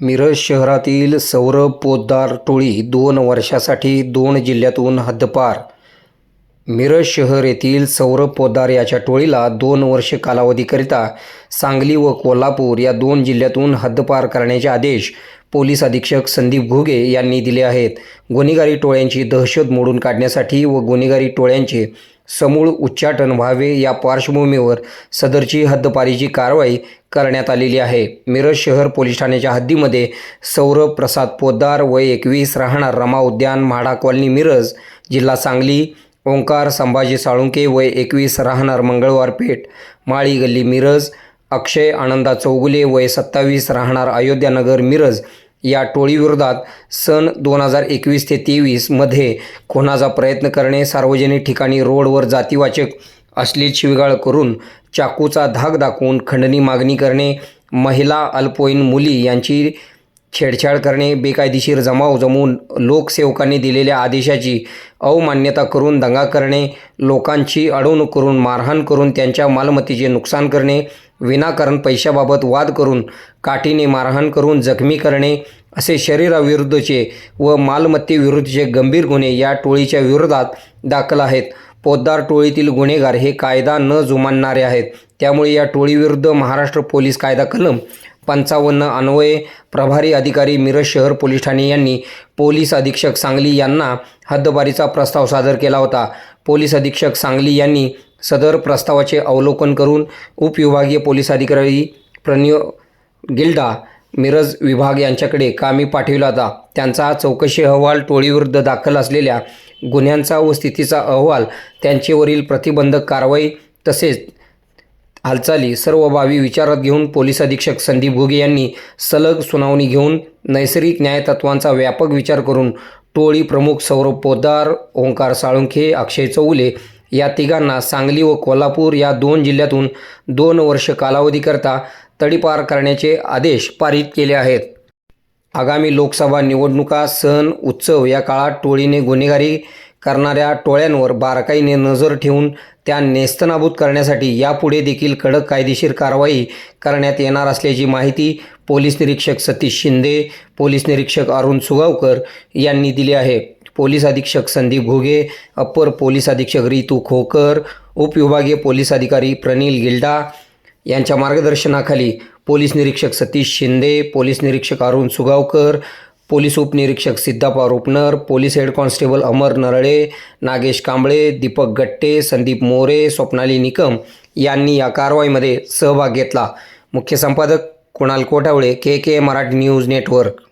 मिरज शहरातील सौरभ पोद्दार टोळी दोन वर्षासाठी दोन जिल्ह्यातून हद्दपार. मिरज शहर येथील सौरभ पोद्दार याच्या टोळीला दोन वर्ष कालावधीकरिता सांगली व कोल्हापूर या दोन जिल्ह्यातून हद्दपार करण्याचे आदेश पोलीस अधीक्षक संदीप घुगे यांनी दिले आहेत. गुन्हेगारी टोळ्यांची दहशत मोडून काढण्यासाठी व गुन्हेगारी टोळ्यांचे समूळ उच्चाटन व्हावे या पार्श्वभूमीवर सदरची हद्दपारीची कारवाई करण्यात आलेली आहे. मिरज शहर पोलीस ठाण्याच्या हद्दीमध्ये सौरभ प्रसाद पोद्दार वय एकवीस राहणार रमा उद्यान म्हाडा कॉलनी मिरज जिल्हा सांगली. ओंकार संभाजी साळुंके वय एकवीस राहणार मंगळवार पेठ माळी गल्ली मिरज. अक्षय आनंदा चौगुले वय सत्तावीस राहणार अयोध्यानगर मिरज या टोळीविरोधात सन दोन हजार एकवीस ते तेवीसमध्ये खुनाचा प्रयत्न करणे सार्वजनिक ठिकाणी रोडवर जातीवाचक अश्लील शिवीगाळ करून चाकूचा धाक दाखवून खंडणी मागणी करणे महिला अल्पवयीन मुली यांची छेडछाड करणे बेकायदेशीर जमाव जमवून लोकसेवकांनी दिलेल्या आदेशाची अवमान्यता करून दंगा करणे लोकांची अडवणूक करून मारहाण करून त्यांच्या मालमत्तेचे नुकसान करणे विनाकारण पैशाबाबत वाद करून काठीने मारहाण करून जखमी करणे असे शरीराविरुद्धचे व मालमत्तेविरुद्धचे गंभीर गुन्हे या टोळीच्या विरोधात दाखल आहेत. पोद्दार टोळीतील गुन्हेगार हे कायदा न जुमानणारे आहेत. त्यामुळे या टोळीविरुद्ध महाराष्ट्र पोलीस कायदा कलम पंचावन्न अन्वये प्रभारी अधिकारी मिरज शहर पोलीस ठाणे यांनी पोलीस अधीक्षक सांगली यांना हद्दबारीचा प्रस्ताव सादर केला होता. पोलीस अधीक्षक सांगली यांनी सदर प्रस्तावाचे अवलोकन करून उपविभागीय पोलीस अधिकारी प्रणियो गिल्डा मिरज विभाग यांच्याकडे कामी पाठविला होता. त्यांचा चौकशी अहवाल टोळीविरुद्ध दाखल असलेल्या गुन्ह्यांचा व स्थितीचा अहवाल त्यांचेवरील प्रतिबंधक कारवाई तसेच हालचाली सर्व बाबी विचारात घेऊन पोलीस अधीक्षक संदीप घुगे यांनी सलग सुनावणी घेऊन नैसर्गिक न्यायतत्वांचा व्यापक विचार करून टोळी प्रमुख सौरभ पोद्दार ओंकार साळुंखे अक्षय चौले या तिघांना सांगली व कोल्हापूर या दोन जिल्ह्यातून दोन वर्ष कालावधीकरता तडीपार करण्याचे आदेश पारित केले आहेत. आगामी लोकसभा निवडणुका सण उत्सव या काळात टोळीने गुन्हेगारी करणाऱ्या टोळ्यांवर बारकाईने नजर ठेवून त्या नेस्तनाबूत करण्यासाठी यापुढे देखील कडक कायदेशीर कारवाई करण्यात येणार असल्याची माहिती पोलीस निरीक्षक सतीश शिंदे पोलीस निरीक्षक अरुण सुगावकर यांनी दिली आहे. पोलीस अधीक्षक संदीप घुगे अप्पर पोलीस अधीक्षक रितू खोकर उपविभागीय पोलीस अधिकारी प्रनिल गिल्डा यांच्या मार्गदर्शनाखाली पोलीस निरीक्षक सतीश शिंदे पोलीस निरीक्षक अरुण सुगावकर पोलीस उपनिरीक्षक Siddhappa Rupnar police head constable Amar Narale Nagesh Kamble Deepak Gatte Sandeep More Swapnali Nikam यांनी या कारवाईमध्ये सहभाग घेतला. मुख्य संपादक Kunal Kothawale K K Marathi news network.